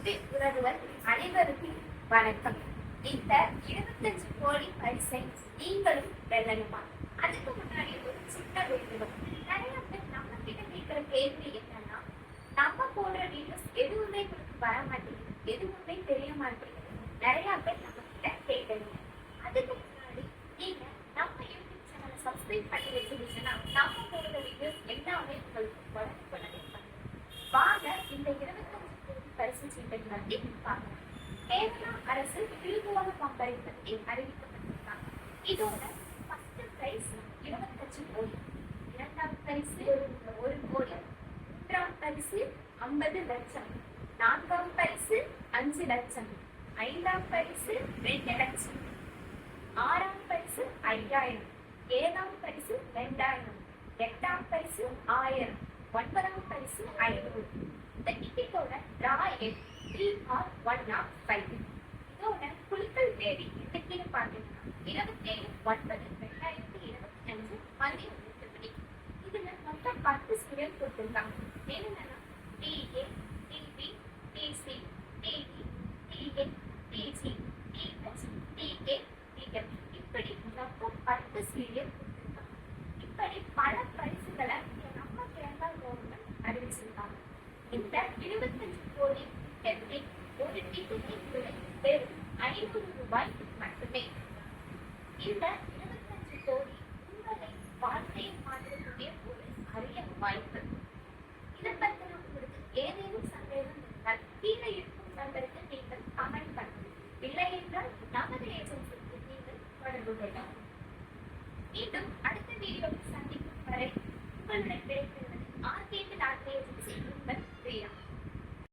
அனைத்து உறவுகள் அனைவருக்கும் வணக்கம். இந்த இருபத்தஞ்சு கோடி பரிசை நீங்களும் வெல்லணுமா அதுக்கு முன்னாடி ஒரு சின்ன வேண்டுகோள் நிறைய பேர் நம்ம கிட்ட கேட்கிற கேள்வி என்னன்னா நம்ம போடுற வீடியோஸ் எதுவுமே உங்களுக்கு வர மாட்டேங்குது. எதுவுமே தெரிய மாட்டேங்குது. நிறைய பேர் நம்ம கிட்ட கேட்கணும் அதுக்கு முன்னாடி நீங்க நம்ம யூடியூப் சேனலை சப்ஸ்கிரைப் பண்ணி வச்சிருந்தீங்கன்னா நம்ம போடுற வீடியோஸ் எல்லாமே உங்களுக்கு உடனுக்குடனே வாங்க இந்த இருபது பரிசு சீட்டை கேரளா அரசு பம்பரை பற்றி அறிவிக்கப்பட்டிருக்காங்க இதோட ஃபர்ஸ்ட் பிரைஸ் கோடி பரிசு ஒரு கோடி மூன்றாம் பரிசு ஐம்பது லட்சம் நான்காம் பரிசு அஞ்சு லட்சம் ஐந்தாம் பரிசு ரெண்டு லட்சம் ஆறாம் பரிசு ஐயாயிரம் ஏழாம் பரிசு ரெண்டாயிரம் எட்டாம் பரிசு ஆயிரம். ஒன்பதாம் பரிசு ஐநூறு. இந்த டிக்கெட்டோட draw three R one nought five இதோட குழுக்கள் தேதி இன்னைக்கு பார்த்தீங்கன்னா இருபத்தேழு ஒன்பது ரெண்டாயிரத்தி இருபத்தி அஞ்சு மதியம் ரெண்டு மணி இதுல மொத்தம் பத்து ஸ்டூடெண்ட் கொடுத்துருந்தாங்க என்னென்னா D A D B D C D E D A D C D H D A D M இப்படி மொத்தம் பத்து சீரியல் கொடுத்துருக்காங்க இப்படி பல பரிசுகளை நம்ம கேரளா கவர்மெண்ட் அறிவிச்சிருக்காங்க இந்த இருபத்தி கோடி டிக்கெட்டில் ஒரு டிக்கெட்டின் விலை வெறும் ரூபாய் மட்டுமே இந்த இருபத்தஞ்சு கோடி உங்களை வாழ்க்கையை மாற்றக்கூடிய ஒரு அரிய வாய்ப்பு இதை பற்றி உங்களுக்கு ஏதேனும் சந்தேகம் இருந்தால் கீழே இருக்கும் நம்பருக்கு நீங்கள் கமெண்ட் பண்ணுங்கள் இல்லை என்றால் நமது ஏஜென்சிக்கு நீங்கள் தொடர்பு கொள்ளலாம் மீண்டும் அடுத்த வீடியோவில் சந்திக்கும் வரை உங்களுடன் உங்களுடைய